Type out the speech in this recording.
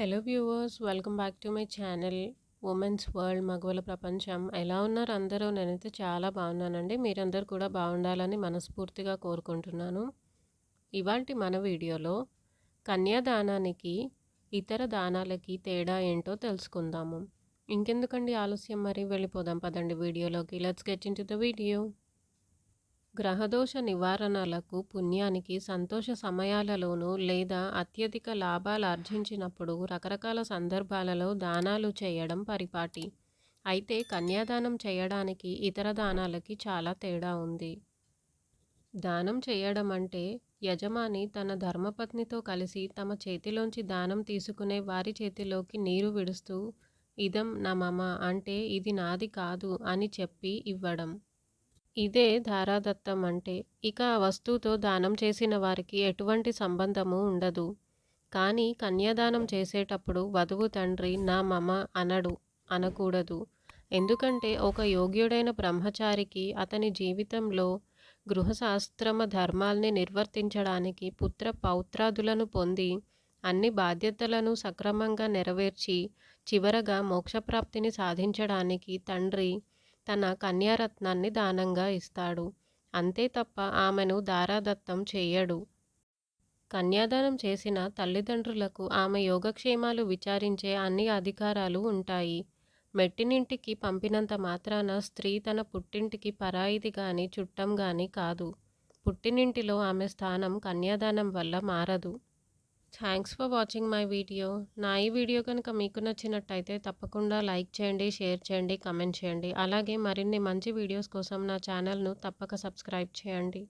Hello viewers welcome back to my channel women's world మగవల ప్రపంచం. ఎలా ఉన్నారు అందరూ? నేనైతే చాలా బాగున్నానండి. మీరందరూ కూడా బాగుండాలని మనస్ఫూర్తిగా కోరుకుంటున్నాను. ఇవాల్టి మన వీడియోలో కన్యాదానానికి ఇతర దానాలకి తేడా ఏంటో తెలుసుకుందాము. ఇంకెందుకండి ఆలస్యం మరి? వెళ్ళిపోదాం పదండి వీడియోలోకి. Let's get into the video గ్రహదోష నివారణలకు పుణ్యానికి సంతోష సమయాలలోనూ లేదా అత్యధిక లాభాలు ఆర్జించినప్పుడు రకరకాల సందర్భాలలో దానాలు చేయడం పరిపాటి. అయితే కన్యాదానం చేయడానికి ఇతర దానాలకి చాలా తేడా ఉంది. దానం చేయడం అంటే యజమాని తన ధర్మపత్నితో కలిసి తమ చేతిలోంచి దానం తీసుకునే వారి చేతిలోకి నీరు విడుస్తూ ఇదం నా మమ అంటే ఇది నాది కాదు అని చెప్పి ఇవ్వడం. ఇదే ధారాదత్తం అంటే ఇక ఆ వస్తువుతో దానం చేసిన వారికి ఎటువంటి సంబంధము ఉండదు. కానీ కన్యాదానం చేసేటప్పుడు వధువు తండ్రి నా మమ అనడు అనకూడదు. ఎందుకంటే ఒక యోగ్యుడైన బ్రహ్మచారికి అతని జీవితంలో గృహశాస్త్రమ ధర్మాల్ని నిర్వర్తించడానికి పుత్ర పౌత్రాదులను పొంది అన్ని బాధ్యతలను సక్రమంగా నెరవేర్చి చివరగా మోక్షప్రాప్తిని సాధించడానికి తండ్రి తన కన్యారత్నాన్ని దానంగా ఇస్తాడు. అంతే తప్ప ఆమెను దారాదత్తం చేయడు కన్యాదానం చేసిన తల్లిదండ్రులకు ఆమె యోగక్షేమాలు విచారించే అన్ని అధికారాలు ఉంటాయి. మెట్టినింటికి పంపినంత మాత్రాన స్త్రీ తన పుట్టింటికి పరాయిది కానీ చుట్టం కానీ కాదు. పుట్టినింటిలో ఆమె స్థానం కన్యాదానం వల్ల మారదు. Thanks for watching my video నా ఈ వీడియో కనుక మీకు నచ్చినట్టయితే తప్పకుండా లైక్ చేయండి షేర్ చేయండి కమెంట్ చేయండి. అలాగే మరిన్ని మంచి వీడియోస్ కోసం నా ఛానల్ను తప్పక సబ్స్క్రైబ్ చేయండి.